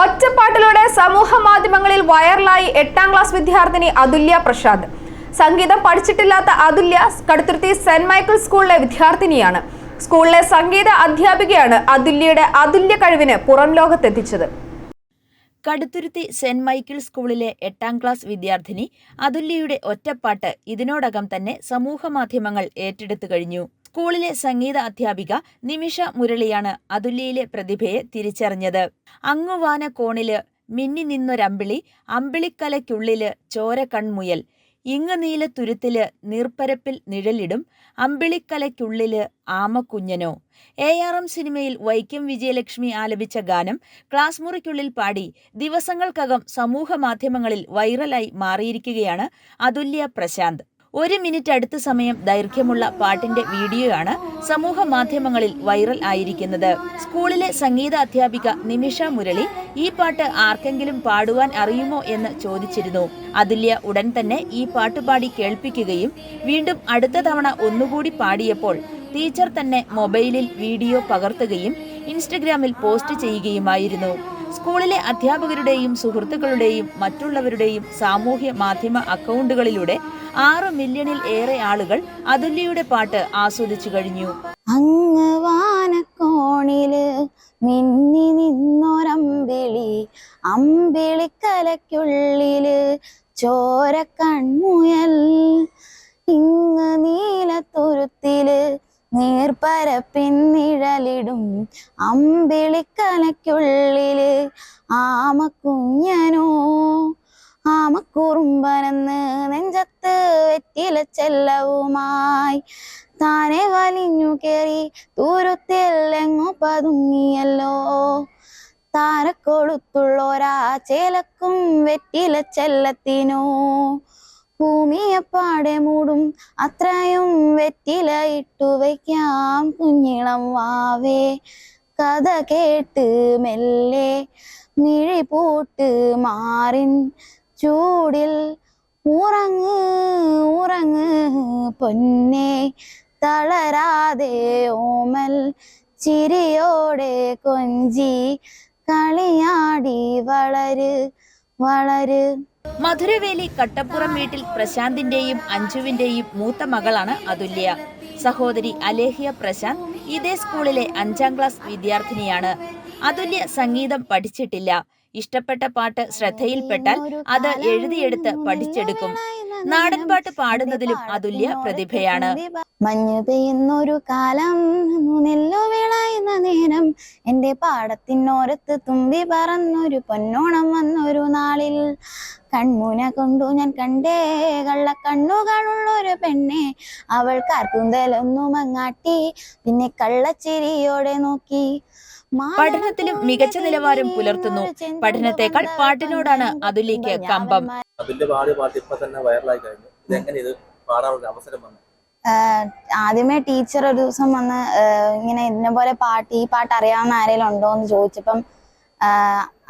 ഒറ്റപ്പാട്ടിലൂടെ സമൂഹ മാധ്യമങ്ങളിൽ വൈറലായി എട്ടാം ക്ലാസ് വിദ്യാർത്ഥിനി അതുല്യ പ്രസാദ് സംഗീതം പഠിച്ചിട്ടില്ലാത്ത അതുല്യ കടുത്തുരുത്തി സെന്റ് മൈക്കിൾ സ്കൂളിലെ വിദ്യാർത്ഥിനിയാണ്. സ്കൂളിലെ സംഗീത അധ്യാപികയാണ് അതുല്യയുടെ അതുല്യ കഴിവിന് പുറം ലോകത്തെത്തിച്ചത്. കടുത്തുരുത്തി സെന്റ് മൈക്കിൾ സ്കൂളിലെ എട്ടാം ക്ലാസ് വിദ്യാർത്ഥിനി അതുല്യയുടെ ഒറ്റപ്പാട്ട് ഇതിനോടകം തന്നെ സമൂഹമാധ്യമങ്ങൾ ഏറ്റെടുത്തു കഴിഞ്ഞു. സ്കൂളിലെ സംഗീത അധ്യാപിക നിമിഷ മുരളിയാണ് അതുല്യയിലെ പ്രതിഭയെ തിരിച്ചറിഞ്ഞത്. അങ്ങുവാന കോണിൽ മിന്നി നിന്നൊരമ്പിളി അമ്പിളിക്കലയ്ക്കുള്ളിൽ ചോര കൺമുയൽ ഇങ്ങ് നീല തുരുത്തിൽ നീർപ്പരപ്പിൽ നിഴലിടും അമ്പിളിക്കലയ്ക്കുള്ളിൽ ആമക്കുഞ്ഞനോ. എ ആർ എം സിനിമയിൽ വൈക്കം വിജയലക്ഷ്മി ആലപിച്ച ഗാനം ക്ലാസ് മുറിക്കുള്ളിൽ പാടി ദിവസങ്ങൾക്കകം സമൂഹ മാധ്യമങ്ങളിൽ വൈറലായി മാറിയിരിക്കുകയാണ് അതുല്യ പ്രശാന്ത്. ഒരു മിനിറ്റ് അടുത്ത സമയം ദൈർഘ്യമുള്ള പാട്ടിന്റെ വീഡിയോയാണ് സമൂഹ മാധ്യമങ്ങളിൽ വൈറൽ ആയിരിക്കുന്നത്. സ്കൂളിലെ സംഗീത അധ്യാപിക നിമിഷ മുരളി ഈ പാട്ട് ആർക്കെങ്കിലും പാടുവാൻ അറിയുമോ എന്ന് ചോദിച്ചിരുന്നു. അതുല്യ ഉടൻ തന്നെ ഈ പാട്ട് പാടി കേൾപ്പിക്കുകയും വീണ്ടും അടുത്ത തവണ ഒന്നുകൂടി പാടിയപ്പോൾ ടീച്ചർ തന്നെ മൊബൈലിൽ വീഡിയോ പകർത്തുകയും ഇൻസ്റ്റഗ്രാമിൽ പോസ്റ്റ് ചെയ്യുകയുമായിരുന്നു. സ്കൂളിലെ അധ്യാപകരുടെയും സുഹൃത്തുക്കളുടെയും മറ്റുള്ളവരുടെയും സാമൂഹ്യ മാധ്യമ അക്കൗണ്ടുകളിലൂടെ ആറ് മില്യണിൽ ഏറെ ആളുകൾ അതുല്യയുടെ പാട്ട് ആസ്വദിച്ചു കഴിഞ്ഞു. അങ്ങ് വാനക്കോണിൽ മിന്നി നിന്നൊരമ്പിളി അമ്പിളിക്കലയ്ക്കുള്ളിൽ ചോര കൺമുയൽ ഇങ്ങ് നീലത്തുരുത്തിൽ നീർപ്പരപ്പിൻ നിഴലിടും അമ്പിളിക്കലയ്ക്കുള്ളിൽ. ആമക്കുഞ്ഞനോ ആമക്കുറുമ്പനെന്ന് നെഞ്ചത്ത് വെറ്റില ചെല്ലവുമായി. താനെ വലിഞ്ഞു കേറി ദൂരത്തിൽ എങ്ങോ പതുങ്ങിയല്ലോ. താരക്കൊളുത്തുള്ളോരാ ചേലക്കും വെറ്റില ചെല്ലത്തിനോ. ഭൂമിയെപ്പാടെ മൂടും അത്രയും വെറ്റില ഇട്ടു വയ്ക്കാം കുഞ്ഞിളം വാവേ കഥ കേട്ട് മെല്ലെ മിഴി പൂട്ട് മാറിൻ ചൂടിൽ ഉറങ്ങ് ഉറങ്ങ് പൊന്നെ തളരാതെ ഓമൽ ചിരിയോടെ കൊഞ്ചി കളിയാടി വളര് വളര്. മധുരവേലി കട്ടപ്പുറം വീട്ടിൽ പ്രശാന്തിന്റെയും അഞ്ജുവിന്റെയും മൂത്ത മകളാണ് അതുല്യ. സഹോദരി അലേഹിയ പ്രശാന്ത് ഇതേ സ്കൂളിലെ അഞ്ചാം ക്ലാസ് വിദ്യാർത്ഥിനിയാണ്. അതുല്യ സംഗീതം പഠിച്ചിട്ടില്ല. ഇഷ്ടപ്പെട്ട പാട്ട് ശ്രദ്ധയിൽപ്പെട്ടാൽ അത് എഴുതിയെടുത്ത് പഠിച്ചെടുക്കും. നാടൻപാട്ട് പാടുന്നതിലും അതുല്യ പ്രതിഭയാണ്. മഞ്ഞു പെയ്യുന്നൊരു കാലം നെല്ലു വിളയുന്ന നേരം. എന്റെ പാടത്തിനോരത്ത് തുമ്പി പറന്നൊരു പൊന്നോണം വന്നൊരു നാളിൽ. കൺമുന കൊണ്ടു ഞാൻ കണ്ടേ കള്ള കണ്ണുകളുള്ളൊരു പെണ്ണെ. അവൾ കാർക്കുന്തലൊന്നു മങ്ങാട്ടി പിന്നെ കള്ളച്ചിരിയോടെ നോക്കി. പഠനത്തിലും മികച്ച നിലവാരം പുലർത്തുന്നു. പഠനത്തെക്കാൾ പാട്ടിനോടാണ് അതിലേക്ക് കമ്പം. അതിന്റെ പാട് പാട്ട് ഇപ്പൊ തന്നെ വൈറലായി കഴിഞ്ഞു. ഇതെങ്ങനെ ഇത് പാടാനുള്ള അവസരം വന്നു? ആദ്യമേ ടീച്ചർ ഒരു ദിവസം വന്ന് ഇങ്ങനെ ഇതിനെ പോലെ പാട്ട് ഈ പാട്ട് അറിയാവുന്ന ആരെങ്കിലും ഉണ്ടോ എന്ന് ചോദിച്ചപ്പം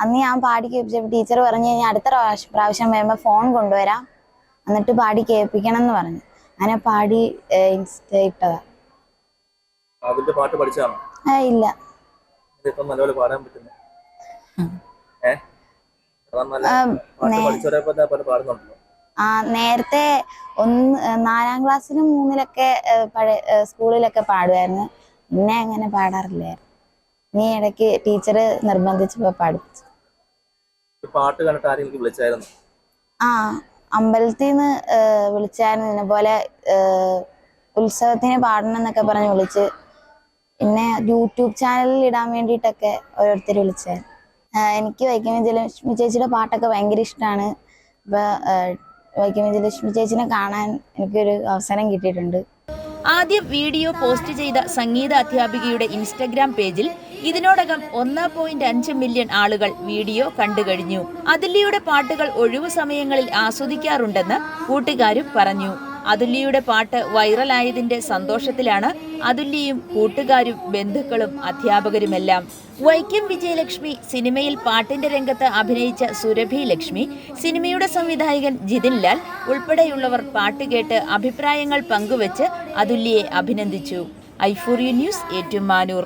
അന്ന് ഞാൻ പാടി കേൾപ്പിച്ചപ്പോൾ ടീച്ചർ പറഞ്ഞു കഴിഞ്ഞാൽ അടുത്ത പ്രാവശ്യം പ്രാവശ്യം വരുമ്പോൾ ഫോൺ കൊണ്ടുവരാം. എന്നിട്ട് പാടി കേൾപ്പിക്കണം എന്ന് പറഞ്ഞു. അങ്ങനെ പാടി ഇൻസ്റ്റ ഇട്ടതാ. അതിന്റെ പാട്ട് ഇല്ല. ഇതിപ്പം നല്ലപോലെ പാടാൻ പറ്റുന്നു. ഏഹ് പാടുന്നുണ്ടല്ലോ. നേരത്തെ ഒന്ന് നാലാം ക്ലാസ്സിലും മൂന്നിലൊക്കെ പഴയ സ്കൂളിലൊക്കെ പാടുമായിരുന്നു. പിന്നെ അങ്ങനെ പാടാറില്ലായിരുന്നു. നീ ഇടയ്ക്ക് ടീച്ചർ നിർബന്ധിച്ചപ്പോൾ പാടിച്ചു പാട്ട് കണ്ടിട്ട് ആരെങ്കിലും വിളിച്ചായിരുന്നു? ആ അമ്പലത്തിൽ നിന്ന് വിളിച്ചായിരുന്നു. ഇതിനെ പോലെ ഉത്സവത്തിന് പാടണം എന്നൊക്കെ പറഞ്ഞ് വിളിച്ച്. പിന്നെ യൂട്യൂബ് ചാനലിൽ ഇടാൻ വേണ്ടിയിട്ടൊക്കെ ഓരോരുത്തർ വിളിച്ചായിരുന്നു. എനിക്ക് വൈക്കം വിജയലക്ഷ്മി ചേച്ചിയുടെ പാട്ടൊക്കെ ഭയങ്കര ഇഷ്ടമാണ് അപ്പോൾ വൈക്കം വിജയലക്ഷ്മി ചേച്ചിനെ കാണാൻ എനിക്കൊരു അവസരം കിട്ടിയിട്ടുണ്ട്. ആദ്യം വീഡിയോ പോസ്റ്റ് ചെയ്ത സംഗീത അധ്യാപികയുടെ ഇൻസ്റ്റഗ്രാം പേജിൽ ഇതിനോടകം ഒന്ന് പോയിന്റ് അഞ്ച് മില്യൺ ആളുകൾ വീഡിയോ കണ്ടു കഴിഞ്ഞു. പാട്ടുകൾ ഒഴിവു സമയങ്ങളിൽ ആസ്വദിക്കാറുണ്ടെന്ന് കൂട്ടുകാരും പറഞ്ഞു. അതുല്യയുടെ പാട്ട് വൈറലായതിന്റെ സന്തോഷത്തിലാണ് അതുല്യയും കൂട്ടുകാരും ബന്ധുക്കളും അധ്യാപകരുമെല്ലാം. വൈക്കം വിജയലക്ഷ്മി സിനിമയിൽ പാട്ടിന്റെ രംഗത്ത് അഭിനയിച്ച സുരഭി ലക്ഷ്മി സിനിമയുടെ സംവിധായകൻ ജിതിൻ ലാൽ ഉൾപ്പെടെയുള്ളവർ പാട്ട് കേട്ട് അഭിപ്രായങ്ങൾ പങ്കുവച്ച് അതുല്യയെ അഭിനന്ദിച്ചു. Euphoria news Ettumanoor.